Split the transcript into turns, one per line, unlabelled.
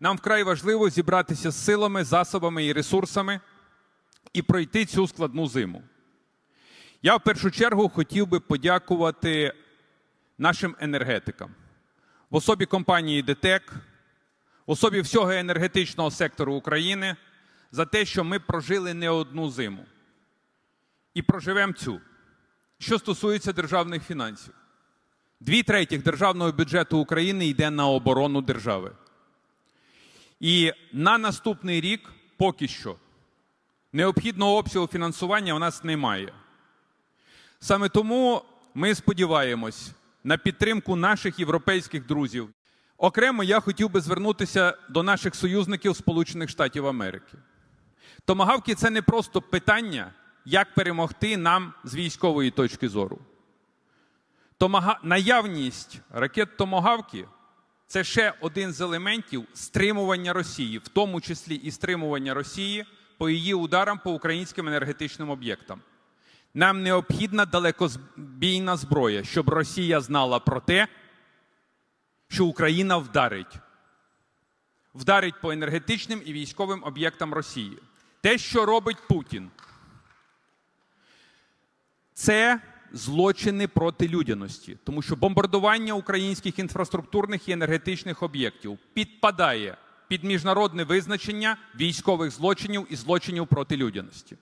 Нам вкрай важливо зібратися з силами, засобами і ресурсами і пройти цю складну зиму. Я в першу чергу хотів би подякувати нашим енергетикам в особі компанії ДТЕК, в особі всього енергетичного сектору України за те, що ми прожили не одну зиму і проживемо цю. Що стосується державних фінансів, дві третіх державного бюджету України йде на оборону держави. І на наступний рік поки що необхідного обсягу фінансування у нас немає. Саме тому ми сподіваємось на підтримку наших європейських друзів. Окремо я хотів би звернутися до наших союзників Сполучених Штатів Америки. Томагавки це не просто питання, як перемогти нам з військової точки зору. Томага... Наявність ракет Томагавки це ще один з елементів стримування Росії, в тому числі і стримування Росії по її ударам по українським енергетичним об'єктам. Нам необхідна далекобійна зброя, щоб Росія знала про те, що Україна вдарить. Вдарить по енергетичним і військовим об'єктам Росії. Те, що робить Путін, це злочини проти людяності, тому що бомбардування українських інфраструктурних і енергетичних об'єктів підпадає під міжнародне визначення військових злочинів і злочинів проти людяності.